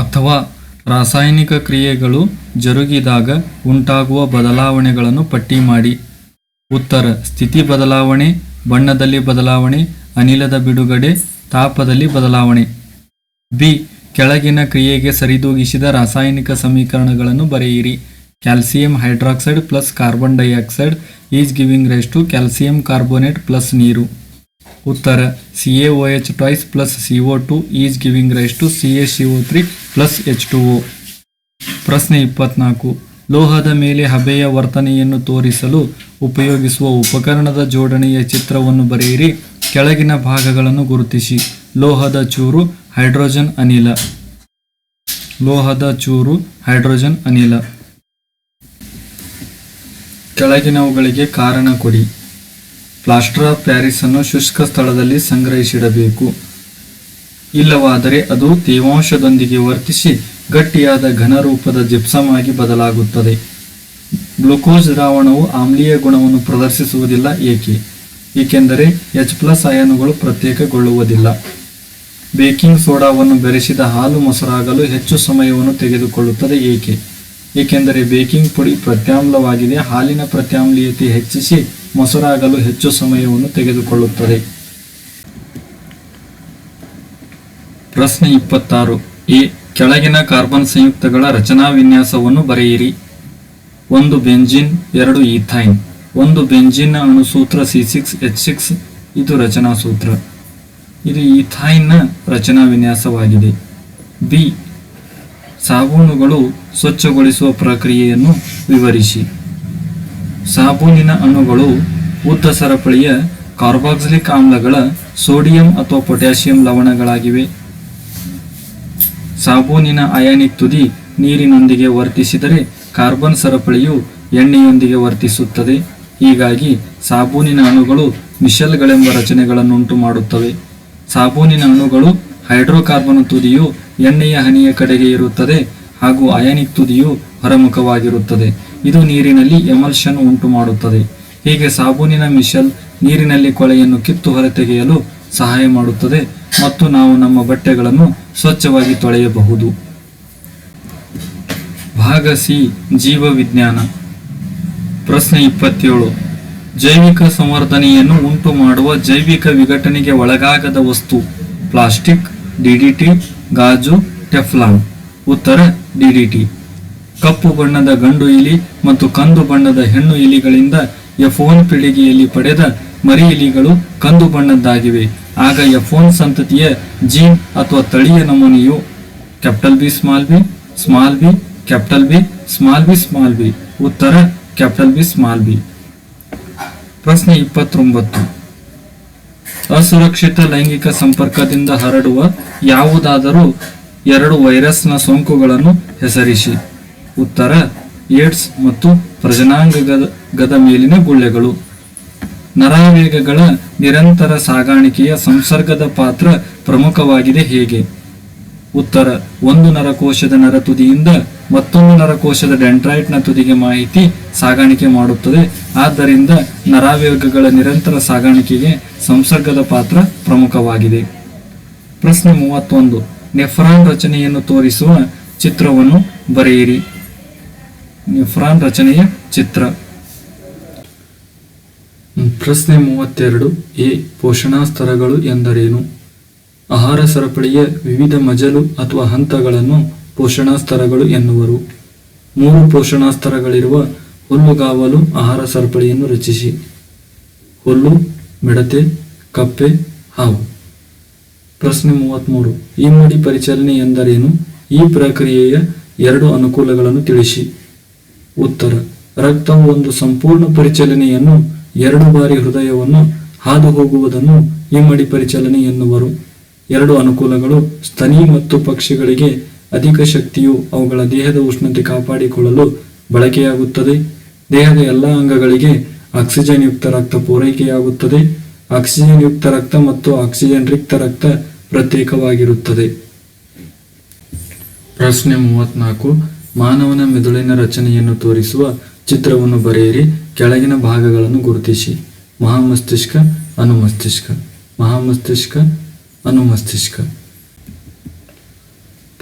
ಅಥವಾ ರಾಸಾಯನಿಕ ಕ್ರಿಯೆಗಳು ಜರುಗಿದಾಗ ಉಂಟಾಗುವ ಬದಲಾವಣೆಗಳನ್ನು ಪಟ್ಟಿ ಮಾಡಿ. ಉತ್ತರ, ಸ್ಥಿತಿ ಬದಲಾವಣೆ, ಬಣ್ಣದಲ್ಲಿ ಬದಲಾವಣೆ, ಅನಿಲದ ಬಿಡುಗಡೆ, ತಾಪದಲ್ಲಿ ಬದಲಾವಣೆ. ಬಿ, ಕೆಳಗಿನ ಕ್ರಿಯೆಗೆ ಸರಿದೂಗಿಸಿದ ರಾಸಾಯನಿಕ ಸಮೀಕರಣಗಳನ್ನು ಬರೆಯಿರಿ. Calcium hydroxide plus carbon dioxide is giving rise to calcium carbonate plus ನೀರು. ಉತ್ತರ C A O H twice plus C O two is giving rise to C A C O three plus H two O ಪ್ರಶ್ನೆ ಇಪ್ಪತ್ನಾಲ್ಕು, ಲೋಹದ ಮೇಲೆ ಹಬೆಯ ವರ್ತನೆಯನ್ನು ತೋರಿಸಲು ಉಪಯೋಗಿಸುವ ಉಪಕರಣದ ಜೋಡಣೆಯ ಚಿತ್ರವನ್ನು ಬರೆಯಿರಿ. ಕೆಳಗಿನ ಭಾಗಗಳನ್ನು ಗುರುತಿಸಿ. ಲೋಹದ ಚೂರು, ಹೈಡ್ರೋಜನ್ ಅನಿಲ. ಲೋಹದ ಚೂರು, ಹೈಡ್ರೋಜನ್ ಅನಿಲ. ಕೆಳಗಿನವುಗಳಿಗೆ ಕಾರಣ ಕೊಡಿ. ಪ್ಲಾಸ್ಟರ್ ಆಫ್ ಪ್ಯಾರಿಸ್ ಅನ್ನು ಶುಷ್ಕ ಸ್ಥಳದಲ್ಲಿ ಸಂಗ್ರಹಿಸಿಡಬೇಕು. ಇಲ್ಲವಾದರೆ ಅದು ತೇವಾಂಶದೊಂದಿಗೆ ವರ್ತಿಸಿ ಗಟ್ಟಿಯಾದ ಘನರೂಪದ ಜಿಪ್ಸಮ್ ಆಗಿ ಬದಲಾಗುತ್ತದೆ. ಗ್ಲುಕೋಸ್ ದ್ರಾವಣವು ಆಮ್ಲೀಯ ಗುಣವನ್ನು ಪ್ರದರ್ಶಿಸುವುದಿಲ್ಲ ಏಕೆ? ಏಕೆಂದರೆ ಎಚ್ ಪ್ಲಸ್ ಅಯಾನುಗಳು ಪ್ರತ್ಯೇಕಗೊಳ್ಳುವುದಿಲ್ಲ. ಬೇಕಿಂಗ್ ಸೋಡಾವನ್ನು ಬೆರೆಸಿದ ಹಾಲು ಮೊಸರಾಗಲು ಹೆಚ್ಚು ಸಮಯವನ್ನು ತೆಗೆದುಕೊಳ್ಳುತ್ತದೆ ಏಕೆ? ಏಕೆಂದರೆ ಬೇಕಿಂಗ್ ಪುಡಿ ಪ್ರತ್ಯಾಮ್ಲವಾಗಿದೆ, ಹಾಲಿನ ಪ್ರತ್ಯಾಮ್ಲೀಯತೆ ಹೆಚ್ಚಿಸಿ ಮೊಸರಾಗಲು ಹೆಚ್ಚು ಸಮಯವನ್ನು ತೆಗೆದುಕೊಳ್ಳುತ್ತದೆ. ಪ್ರಶ್ನೆ ಇಪ್ಪತ್ತಾರು. ಎ. ಕೆಳಗಿನ ಕಾರ್ಬನ್ ಸಂಯುಕ್ತಗಳ ರಚನಾ ವಿನ್ಯಾಸವನ್ನು ಬರೆಯಿರಿ. ಒಂದು ಬೆಂಜಿನ್, ಎರಡು ಈಥೈನ್. ಒಂದು ಬೆಂಜಿನ್ ಅಣುಸೂತ್ರ ಸಿ ಸಿಕ್ಸ್, ಎಚ್ ಸಿಕ್ಸ್, ಇದು ರಚನಾ ಸೂತ್ರ ಇದು ಈಥೈನ್ನ ರಚನಾ ವಿನ್ಯಾಸವಾಗಿದೆ. ಬಿ. ಸಾಬೂನುಗಳು ಸ್ವಚ್ಛಗೊಳಿಸುವ ಪ್ರಕ್ರಿಯೆಯನ್ನು ವಿವರಿಸಿ. ಸಾಬೂನಿನ ಅಣುಗಳು ಉದ್ದ ಸರಪಳಿಯ ಕಾರ್ಬಾಕ್ಸಿಲಿಕ್ ಆಮ್ಲಗಳ ಸೋಡಿಯಂ ಅಥವಾ ಪೊಟ್ಯಾಸಿಯಂ ಲವಣಗಳಾಗಿವೆ. ಸಾಬೂನಿನ ಅಯಾನಿಕ್ ತುದಿ ನೀರಿನೊಂದಿಗೆ ವರ್ತಿಸಿದರೆ ಕಾರ್ಬನ್ ಸರಪಳಿಯು ಎಣ್ಣೆಯೊಂದಿಗೆ ವರ್ತಿಸುತ್ತದೆ. ಹೀಗಾಗಿ ಸಾಬೂನಿನ ಅಣುಗಳು ಮಿಷಲ್ಗಳೆಂಬ ರಚನೆಗಳನ್ನುಂಟು ಮಾಡುತ್ತವೆ ಸಾಬೂನಿನ ಅಣುಗಳು ಹೈಡ್ರೋಕಾರ್ಬನ್ ತುದಿಯು ಎಣ್ಣೆಯ ಹನಿಯ ಕಡೆಗೆ ಇರುತ್ತದೆ ಹಾಗೂ ಅಯಾನಿಕ್ ತುದಿಯು ಹೊರಮುಖವಾಗಿರುತ್ತದೆ. ಇದು ನೀರಿನಲ್ಲಿ ಎಮಲ್ಷನ್ ಉಂಟು ಮಾಡುತ್ತದೆ ಹೀಗೆ ಸಾಬೂನಿನ ಮಿಷಲ್ ನೀರಿನಲ್ಲಿ ಕೊಳೆಯನ್ನು ಕಿತ್ತು ಹೊರತೆಗೆಯಲು ಸಹಾಯ ಮಾಡುತ್ತದೆ ಮತ್ತು ನಾವು ನಮ್ಮ ಬಟ್ಟೆಗಳನ್ನು ಸ್ವಚ್ಛವಾಗಿ ತೊಳೆಯಬಹುದು. ಭಾಗ ಸಿ, ಜೀವವಿಜ್ಞಾನ. ಪ್ರಶ್ನೆ ಇಪ್ಪತ್ತೇಳು. ಜೈವಿಕ ಸಂವರ್ಧನೆಯನ್ನು ಉಂಟು ಮಾಡುವ ಜೈವಿಕ ವಿಘಟನೆಗೆ ಒಳಗಾಗದ ವಸ್ತು, ಪ್ಲಾಸ್ಟಿಕ್ ಡಿಡಿಟಿ ಗಾಜು, ಟೆಫ್ಲಾನ್. ಉತ್ತರ ಡಿಡಿಟಿ ಕಪ್ಪು ಬಣ್ಣದ ಗಂಡು ಇಲಿ ಮತ್ತು ಕಂದು ಬಣ್ಣದ ಹೆಣ್ಣು ಇಲಿಗಳಿಂದ ಎಫೋನ್ ಪೀಳಿಗೆಯಲ್ಲಿ ಪಡೆದ ಮರಿ ಇಲಿಗಳು ಕಂದು ಬಣ್ಣದ್ದಾಗಿವೆ. ಆಗ ಎಫೋನ್ ಸಂತತಿಯ ಜೀನ್ ಅಥವಾ ತಳಿಯ ನಮೂನೆಯು capital B, small B small B, capital B, small B small B. ಉತ್ತರ, ಕ್ಯಾಪಿಟಲ್ ಬಿ, ಸ್ಮಾಲ್ ಬಿ. ಪ್ರಶ್ನೆ ಇಪ್ಪತ್ತೊಂಬತ್ತು. ಅಸುರಕ್ಷಿತ ಲೈಂಗಿಕ ಸಂಪರ್ಕದಿಂದ ಹರಡುವ ಯಾವುದಾದರೂ ಎರಡು ವೈರಸ್ನ ಸೋಂಕುಗಳನ್ನು ಹೆಸರಿಸಿ. ಉತ್ತರ, ಏಡ್ಸ್ ಮತ್ತು ಪ್ರಜನಾಂಗದ ಗದ ಮೇಲಿನ ಗುಳ್ಳೆಗಳು. ನರಾವೇಗಗಳ ನಿರಂತರ ಸಾಗಾಣಿಕೆಯ ಸಂಸರ್ಗದ ಪಾತ್ರ ಪ್ರಮುಖವಾಗಿದೆ ಹೇಗೆ? ಉತ್ತರ, ಒಂದು ನರಕೋಶದ ನರತುದಿಯಿಂದ ಮತ್ತೊಂದು ನರಕೋಶದ ಡೆಂಡ್ರೈಟ್ನ ತುದಿಗೆ ಮಾಹಿತಿ ಸಾಗಾಣಿಕೆ ಮಾಡುತ್ತದೆ. ಆದ್ದರಿಂದ ನರಾವೇಗಗಳ ನಿರಂತರ ಸಾಗಾಣಿಕೆಗೆ ಸಂಸರ್ಗದ ಪಾತ್ರ ಪ್ರಮುಖವಾಗಿದೆ. ಪ್ರಶ್ನೆ ಮೂವತ್ತೊಂದು. ನೆಫ್ರಾನ್ ರಚನೆಯನ್ನು ತೋರಿಸುವ ಚಿತ್ರವನ್ನು ಬರೆಯಿರಿ. ನೆಫ್ರಾನ್ ರಚನೆಯ ಚಿತ್ರ. ಪ್ರಶ್ನೆ ಮೂವತ್ತೆರಡು. ಎ. ಪೋಷಣಾ ಸ್ತರಗಳು ಎಂದರೇನು? ಆಹಾರ ಸರಪಳಿಯ ವಿವಿಧ ಮಜಲು ಅಥವಾ ಹಂತಗಳನ್ನು ಪೋಷಣಾ ಸ್ತರಗಳು ಎನ್ನುವರು. ಮೂರು ಪೋಷಣಾ ಸ್ತರಗಳಿರುವ ಹುಲ್ಲುಗಾವಲು ಆಹಾರ ಸರಪಳಿಯನ್ನು ರಚಿಸಿ. ಹುಲ್ಲು, ಮಿಡತೆ, ಕಪ್ಪೆ, ಹಾವು. ಪ್ರಶ್ನೆ ಮೂವತ್ತ್ಮೂರು ಈ ಮಡಿ ಪರಿಚಲನೆ ಎಂದರೇನು ಈ ಪ್ರಕ್ರಿಯೆಯ ಎರಡು ಅನುಕೂಲಗಳನ್ನು ತಿಳಿಸಿ. ಉತ್ತರ. ರಕ್ತವು ಒಂದು ಸಂಪೂರ್ಣ ಪರಿಚಲನೆಯನ್ನು ಎರಡು ಬಾರಿ ಹೃದಯವನ್ನು ಹಾದು ಹೋಗುವುದನ್ನು ಇಮ್ಮಡಿ ಪರಿಚಲನೆ ಎನ್ನುವರು. ಎರಡು ಅನುಕೂಲಗಳು ಸ್ತನಿ ಮತ್ತು ಪಕ್ಷಿಗಳಿಗೆ ಅಧಿಕ ಶಕ್ತಿಯು ಅವುಗಳ ದೇಹದ ಉಷ್ಣತೆ ಕಾಪಾಡಿಕೊಳ್ಳಲು ಬಳಕೆಯಾಗುತ್ತದೆ. ದೇಹದ ಎಲ್ಲ ಅಂಗಗಳಿಗೆ ಆಕ್ಸಿಜನ್ ಯುಕ್ತ ರಕ್ತ ಪೂರೈಕೆಯಾಗುತ್ತದೆ. ಆಕ್ಸಿಜನ್ ಯುಕ್ತ ರಕ್ತ ಮತ್ತು ಆಕ್ಸಿಜನ್ ರಿಕ್ತ ರಕ್ತ ಪ್ರತ್ಯೇಕವಾಗಿರುತ್ತದೆ. ಪ್ರಶ್ನೆ ಮೂವತ್ನಾಲ್ಕು. ಮಾನವನ ಮೆದುಳಿನ ರಚನೆಯನ್ನು ತೋರಿಸುವ ಚಿತ್ರವನ್ನು ಬರೆಯಿರಿ. ಕೆಳಗಿನ ಭಾಗಗಳನ್ನು ಗುರುತಿಸಿ. ಮಹಾಮಸ್ತಿಷ್ಕ, ಅನುಮಸ್ತಿಷ್ಕ. ಮಹಾಮಸ್ತಿಷ್ಕ, ಅನುಮಸ್ತಿಷ್ಕ.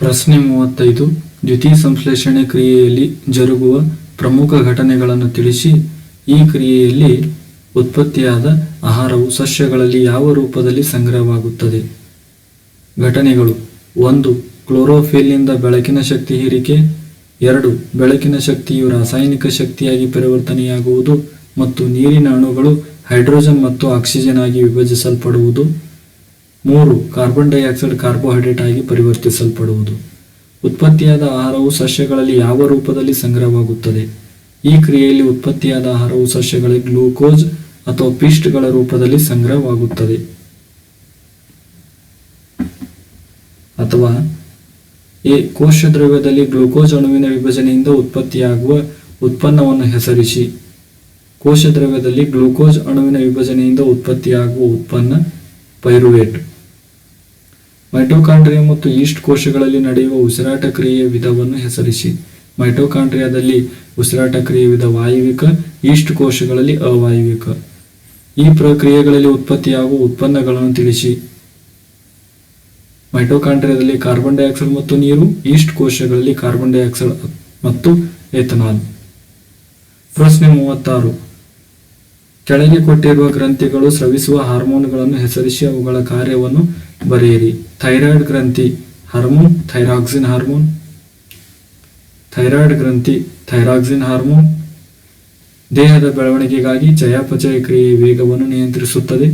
ಪ್ರಶ್ನೆ ಮೂವತ್ತೈದು, ದ್ವಿತೀಯ ಸಂಶ್ಲೇಷಣೆ ಕ್ರಿಯೆಯಲ್ಲಿ ಜರುಗುವ ಪ್ರಮುಖ ಘಟನೆಗಳನ್ನು ತಿಳಿಸಿ. ಈ ಕ್ರಿಯೆಯಲ್ಲಿ ಉತ್ಪತ್ತಿಯಾದ ಆಹಾರವು ಸಸ್ಯಗಳಲ್ಲಿ ಯಾವ ರೂಪದಲ್ಲಿ ಸಂಗ್ರಹವಾಗುತ್ತದೆ? ಘಟನೆಗಳು. ಒಂದು ಕ್ಲೋರೋಫಿಲ್ನಿಂದ ಬೆಳಕಿನ ಶಕ್ತಿ ಹೀರಿಕೆ. ಎರಡು, ಬೆಳಕಿನ ಶಕ್ತಿಯು ರಾಸಾಯನಿಕ ಶಕ್ತಿಯಾಗಿ ಪರಿವರ್ತನೆಯಾಗುವುದು ಮತ್ತು ನೀರಿನ ಅಣುಗಳು ಹೈಡ್ರೋಜನ್ ಮತ್ತು ಆಕ್ಸಿಜನ್ ಆಗಿ ವಿಭಜಿಸಲ್ಪಡುವುದು. ಮೂರು ಕಾರ್ಬನ್ ಡೈಆಕ್ಸೈಡ್ ಕಾರ್ಬೋಹೈಡ್ರೇಟ್ ಆಗಿ ಪರಿವರ್ತಿಸಲ್ಪಡುವುದು. ಉತ್ಪತ್ತಿಯಾದ ಆಹಾರವು ಸಸ್ಯಗಳಲ್ಲಿ ಯಾವ ರೂಪದಲ್ಲಿ ಸಂಗ್ರಹವಾಗುತ್ತದೆ? ಈ ಕ್ರಿಯೆಯಲ್ಲಿ ಉತ್ಪತ್ತಿಯಾದ ಆಹಾರವು ಸಸ್ಯಗಳಿಗೆ ಗ್ಲೂಕೋಸ್ ಅಥವಾ ಪಿಷ್ಟಗಳ ರೂಪದಲ್ಲಿ ಸಂಗ್ರಹವಾಗುತ್ತದೆ. ಅಥವಾ, ಎ ಕೋಶ ದ್ರವ್ಯದಲ್ಲಿ ಗ್ಲೂಕೋಸ್ ಅಣುವಿನ ವಿಭಜನೆಯಿಂದ ಉತ್ಪತ್ತಿಯಾಗುವ ಉತ್ಪನ್ನವನ್ನು ಹೆಸರಿಸಿ. ಕೋಶ ದ್ರವ್ಯದಲ್ಲಿ ಗ್ಲೂಕೋಸ್ ಅಣುವಿನ ವಿಭಜನೆಯಿಂದ ಉತ್ಪತ್ತಿಯಾಗುವ ಉತ್ಪನ್ನ ಪೈರುವೇಟ್. ಮೈಟೋಕಾಂಡ್ರಿಯಾ ಮತ್ತು ಈಸ್ಟ್ ಕೋಶಗಳಲ್ಲಿ ನಡೆಯುವ ಉಸಿರಾಟ ಕ್ರಿಯೆಯ ವಿಧವನ್ನು ಹೆಸರಿಸಿ. ಮೈಟೋಕಾಂಡ್ರಿಯಾದಲ್ಲಿ ಉಸಿರಾಟ ಕ್ರಿಯೆ ವಿಧ ವಾಯುವಿಕ ಈಸ್ಟ್ ಕೋಶಗಳಲ್ಲಿ ಅವಾಯುವಿಕ ಈ ಪ್ರಕ್ರಿಯೆಗಳಲ್ಲಿ ಉತ್ಪತ್ತಿಯಾಗುವ ಉತ್ಪನ್ನಗಳನ್ನು ತಿಳಿಸಿ. ಮೈಟೋಕಾಂಡ್ರಿಯಾದಲ್ಲಿ ಕಾರ್ಬನ್ ಡೈಆಕ್ಸೈಡ್ ಮತ್ತು ನೀರು, ಈಸ್ಟ್ ಕೋಶಗಳಲ್ಲಿ ಕಾರ್ಬನ್ ಡೈಆಕ್ಸೈಡ್ ಮತ್ತು ಎಥನಾಲ್. ಪ್ರಶ್ನೆ ಮೂವತ್ತಾರು. ಕೆಳಗೆ ಕೊಟ್ಟಿರುವ ಗ್ರಂಥಿಗಳು ಸ್ರವಿಸುವ ಹಾರ್ಮೋನ್ಗಳನ್ನು ಹೆಸರಿಸಿ ಅವುಗಳ ಕಾರ್ಯವನ್ನು ಬರೆಯಿರಿ. ಥೈರಾಯ್ಡ್ ಗ್ರಂಥಿ ಹಾರ್ಮೋನ್, ಥೈರಾಕ್ಸಿನ್ ಹಾರ್ಮೋನ್. ಥೈರಾಯ್ಡ್ ಗ್ರಂಥಿ, ಥೈರಾಕ್ಸಿನ್ ಹಾರ್ಮೋನ್. ದೇಹದ ಬೆಳವಣಿಗೆಗಾಗಿ ಚಯಾಪಚಯ ಕ್ರಿಯೆ ವೇಗವನ್ನು ನಿಯಂತ್ರಿಸುತ್ತದೆ.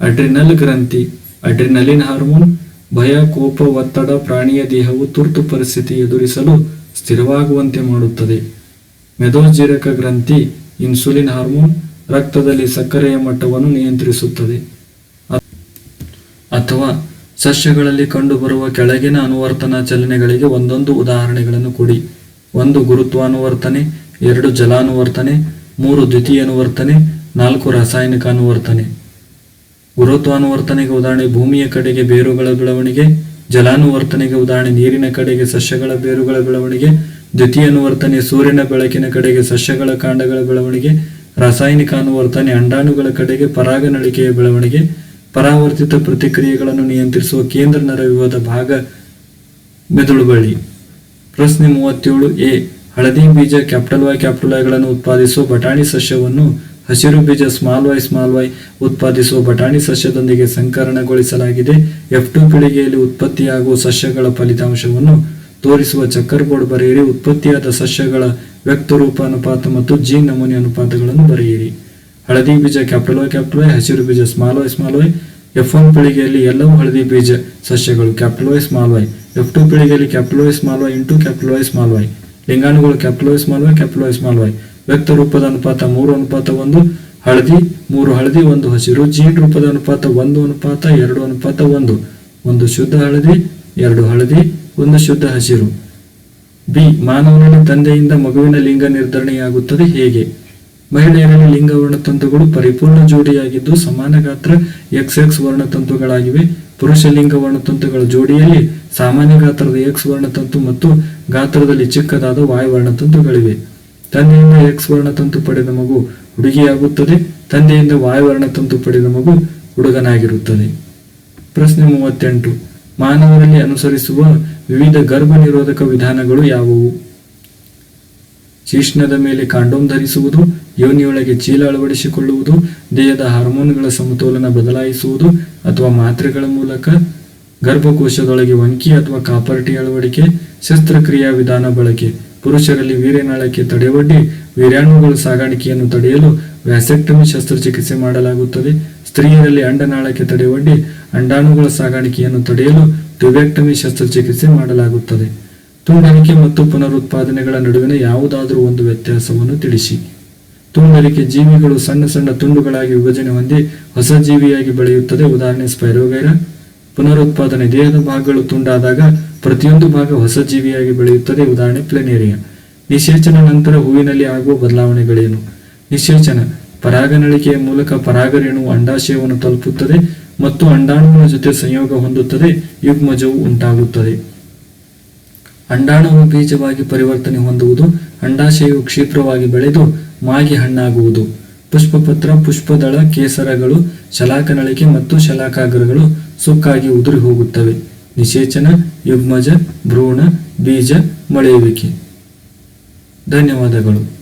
ಅಡ್ರಿನಲ್ ಗ್ರಂಥಿ, ಅಡ್ರಿನಲಿನ್ ಹಾರ್ಮೋನ್, ಭಯ, ಕೋಪ, ಒತ್ತಡ, ಪ್ರಾಣಿಯ ದೇಹವು ತುರ್ತು ಪರಿಸ್ಥಿತಿ ಎದುರಿಸಲು ಸ್ಥಿರವಾಗುವಂತೆ ಮಾಡುತ್ತದೆ. ಮೆದೋಜೀರಕ ಗ್ರಂಥಿ, ಇನ್ಸುಲಿನ್ ಹಾರ್ಮೋನ್, ರಕ್ತದಲ್ಲಿ ಸಕ್ಕರೆಯ ಮಟ್ಟವನ್ನು ನಿಯಂತ್ರಿಸುತ್ತದೆ. ಅಥವಾ ಸಸ್ಯಗಳಲ್ಲಿ ಕಂಡುಬರುವ ಕೆಳಗಿನ ಅನುವರ್ತನ ಚಲನೆಗಳಿಗೆ ಒಂದೊಂದು ಉದಾಹರಣೆಗಳನ್ನು ಕೊಡಿ. ಒಂದು ಗುರುತ್ವಾನುವರ್ತನೆ, ಎರಡು ಜಲಾನುವರ್ತನೆ, ಮೂರು ದ್ವಿತೀಯ ಅನುವರ್ತನೆ ನಾಲ್ಕು ರಾಸಾಯನಿಕ ಅನುವರ್ತನೆ. ಗುರುತ್ವಾನುವರ್ತನೆಗೆ ಉದಾಹರಣೆ ಭೂಮಿಯ ಕಡೆಗೆ ಬೇರುಗಳ ಬೆಳವಣಿಗೆ, ಜಲಾನುವರ್ತನೆಗೆ ಉದಾಹರಣೆ ನೀರಿನ ಕಡೆಗೆ ಸಸ್ಯಗಳ ಬೇರುಗಳ ಬೆಳವಣಿಗೆ ದ್ವಿತೀಯ ಅನುವರ್ತನೆ ಸೂರ್ಯನ ಬೆಳಕಿನ ಕಡೆಗೆ ಸಸ್ಯಗಳ ಕಾಂಡಗಳ ಬೆಳವಣಿಗೆ, ರಾಸಾಯನಿಕ ಅನುವರ್ತನೆ ಅಂಡಾಣುಗಳ ಕಡೆಗೆ ಪರಾಗನಳಿಕೆಯ ಬೆಳವಣಿಗೆ ಪರಾವರ್ತಿತ ಪ್ರತಿಕ್ರಿಯೆಗಳನ್ನು ನಿಯಂತ್ರಿಸುವ ಕೇಂದ್ರ ನರವ್ಯೂಹದ ಭಾಗ ಮೆದುಳು ಬಳ್ಳಿ ಪ್ರಶ್ನೆ ಮೂವತ್ತೇಳು ಎ. ಹಳದಿ ಬೀಜ ಕ್ಯಾಪಿಟಲ್ ವೈ ಕ್ಯಾಪಿಟಲ್ ವೈಗಳನ್ನು ಉತ್ಪಾದಿಸುವ ಬಟಾಣಿ ಸಸ್ಯವನ್ನು ಹಸಿರು ಬೀಜ ಸ್ಮಾಲ್ ವೈ ಸ್ಮಾಲ್ ವೈ ಉತ್ಪಾದಿಸುವ ಬಟಾಣಿ ಸಸ್ಯದೊಂದಿಗೆ ಸಂಕರಣಗೊಳಿಸಲಾಗಿದೆ. ಎಫ್ ಟು ಪೀಳಿಗೆಯಲ್ಲಿ ಉತ್ಪತ್ತಿಯಾಗುವ ಸಸ್ಯಗಳ ಫಲಿತಾಂಶವನ್ನು ತೋರಿಸುವ ಚಕ್ಕರ್ ಬೋರ್ಡ್ ಬರೆಯಿರಿ. ಉತ್ಪತ್ತಿಯಾದ ಸಸ್ಯಗಳ ವ್ಯಕ್ತರೂಪ ಅನುಪಾತ ಮತ್ತು ಜೀನ್ ನಮೂನೆ ಅನುಪಾತಗಳನ್ನು ಬರೆಯಿರಿ. ಹಳದಿ ಬೀಜ ಕ್ಯಾಪಿಟಲ್ ಕ್ಯಾಪಿಟಲ್ ಹಸಿರು ಬೀಜ small Y small Y F one ಪೀಳಿಗೆಯಲ್ಲಿ ಎಲ್ಲವೂ ಹಳದಿ ಬೀಜ ಸಸ್ಯಗಳು capital Y small Y F two ಪೀಳಿಗೆಯಲ್ಲಿ capital Y small Y into capital Y small Y ಲಿಂಗಾಣುಗಳು capital Y small Y capital Y small Y ವ್ಯಕ್ತ ರೂಪದ ಅನುಪಾತ ಮೂರು, ಅನುಪಾತ ಒಂದು, ಹಳದಿ ಮೂರು, ಹಳದಿ ಒಂದು, ಹಸಿರು ಜೀನ್ ರೂಪದ ಅನುಪಾತ ಒಂದು, ಅನುಪಾತ ಎರಡು, ಅನುಪಾತ ಒಂದು ಒಂದು ಶುದ್ಧ ಹಳದಿ, ಎರಡು ಹಳದಿ, ಒಂದು ಶುದ್ಧ ಹಸಿರು. ಬಿ, ಮಾನವನ ತಂದೆಯಿಂದ ಮಗುವಿನ ಲಿಂಗ ನಿರ್ಧರಣೆಯಾಗುತ್ತದೆ ಹೇಗೆ? ಮಹಿಳೆಯರಲ್ಲಿ ಲಿಂಗ ವರ್ಣತಂತುಗಳು ಪರಿಪೂರ್ಣ ಜೋಡಿಯಾಗಿದ್ದು ಸಮಾನ ಗಾತ್ರ ಎಕ್ಸ್ ಎಕ್ಸ್ ವರ್ಣತಂತುಗಳಾಗಿವೆ ಪುರುಷ ಲಿಂಗ ವರ್ಣತಂತುಗಳ ಜೋಡಿಯಲ್ಲಿ ಸಾಮಾನ್ಯ ಗಾತ್ರದ ಎಕ್ಸ್ ವರ್ಣತಂತು ಮತ್ತು ಗಾತ್ರದಲ್ಲಿ ಚಿಕ್ಕದಾದ ವಾಯು ವರ್ಣತಂತುಗಳಿವೆ ತಂದೆಯಿಂದ ಎಕ್ಸ್ ವರ್ಣತಂತು ಪಡೆದ ಮಗು ಹುಡುಗಿಯಾಗುತ್ತದೆ. ತಂದೆಯಿಂದ ವಾಯು ವರ್ಣತಂತು ಪಡೆದ ಮಗು ಹುಡುಗನಾಗಿರುತ್ತದೆ. ಪ್ರಶ್ನೆ ಮೂವತ್ತೆಂಟು. ಮಾನವರಲ್ಲಿ ಅನುಸರಿಸುವ ವಿವಿಧ ಗರ್ಭ ನಿರೋಧಕ ವಿಧಾನಗಳು ಯಾವುವು? ಶೀಷ್ಣದ ಮೇಲೆ ಕಾಂಡೋಮ್ ಧರಿಸುವುದು, ಯೋನಿಯೊಳಗೆ ಚೀಲ ಅಳವಡಿಸಿಕೊಳ್ಳುವುದು, ದೇಹದ ಹಾರ್ಮೋನ್ಗಳ ಸಮತೋಲನ ಬದಲಾಯಿಸುವುದು ಅಥವಾ ಮಾತ್ರೆಗಳ ಮೂಲಕ ಗರ್ಭಕೋಶದೊಳಗೆ ವಂಕಿ ಅಥವಾ ಕಾಪರ್ಟಿ ಅಳವಡಿಕೆ, ಶಸ್ತ್ರಕ್ರಿಯಾ ವಿಧಾನ ಬಳಕೆ, ಪುರುಷರಲ್ಲಿ ವೀರ್ಯನಾಳಕ್ಕೆ ತಡೆಯೊಡ್ಡಿ ವೀರ್ಯಾಣುಗಳ ಸಾಗಾಣಿಕೆಯನ್ನು ತಡೆಯಲು ವ್ಯಾಸೆಕ್ಟಮಿ ಶಸ್ತ್ರಚಿಕಿತ್ಸೆ ಮಾಡಲಾಗುತ್ತದೆ. ಸ್ತ್ರೀಯರಲ್ಲಿ ಅಂಡನಾಳಕ್ಕೆ ತಡೆಯೊಡ್ಡಿ ಅಂಡಾಣುಗಳ ಸಾಗಾಣಿಕೆಯನ್ನು ತಡೆಯಲು ಟ್ಯೂಬೆಕ್ಟಮಿ ಶಸ್ತ್ರಚಿಕಿತ್ಸೆ ಮಾಡಲಾಗುತ್ತದೆ. ತುಂಡರಿಕೆ ಮತ್ತು ಪುನರುತ್ಪಾದನೆಗಳ ನಡುವಿನ ಯಾವುದಾದರೂ ಒಂದು ವ್ಯತ್ಯಾಸವನ್ನು ತಿಳಿಸಿ. ತುಂಡರಿಕೆ ಜೀವಿಗಳು ಸಣ್ಣ ಸಣ್ಣ ತುಂಡುಗಳಾಗಿ ವಿಭಜನೆ ಹೊಂದಿ ಹೊಸ ಜೀವಿಯಾಗಿ ಬೆಳೆಯುತ್ತದೆ. ಉದಾಹರಣೆ ಸ್ಪೈರೋಗೈರ. ಪುನರುತ್ಪಾದನೆ ದೇಹದ ಭಾಗಗಳು ತುಂಡಾದಾಗ ಪ್ರತಿಯೊಂದು ಭಾಗ ಹೊಸ ಜೀವಿಯಾಗಿ ಬೆಳೆಯುತ್ತದೆ. ಉದಾಹರಣೆ ಪ್ಲೆನೇರಿಯಾ. ನಿಶೇಚನ ನಂತರ ಹೂವಿನಲ್ಲಿ ಆಗುವ ಬದಲಾವಣೆಗಳೇನು? ನಿಷೇಚನ ಪರಾಗನಳಿಕೆಯ ಮೂಲಕ ಪರಾಗರೇಣು ಅಂಡಾಶಯವನ್ನು ತಲುಪುತ್ತದೆ ಮತ್ತು ಅಂಡಾಣುವಿನ ಜೊತೆ ಸಂಯೋಗ ಹೊಂದುತ್ತದೆ. ಯುಗ್ಮಜವು ಉಂಟಾಗುತ್ತದೆ. ಅಂಡಾಣುವು ಬೀಜವಾಗಿ ಪರಿವರ್ತನೆ ಹೊಂದುವುದು, ಅಂಡಾಶಯವು ಕ್ಷಿಪ್ರವಾಗಿ ಬೆಳೆದು ಮಾಗಿ ಹಣ್ಣಾಗುವುದು. ಪುಷ್ಪಪತ್ರ, ಪುಷ್ಪದಳ, ಕೇಸರಗಳು, ಶಲಾಕನಳಿಕೆ ಮತ್ತು ಶಲಾಕಾಗ್ರಗಳು ಸುಕ್ಕಾಗಿ ಉದುರಿ ಹೋಗುತ್ತವೆ. ನಿಷೇಚನ ಯುಗ್ಮಜ, ಭ್ರೂಣ, ಬೀಜ, ಮೊಳೆಯುವಿಕೆ. ಧನ್ಯವಾದಗಳು.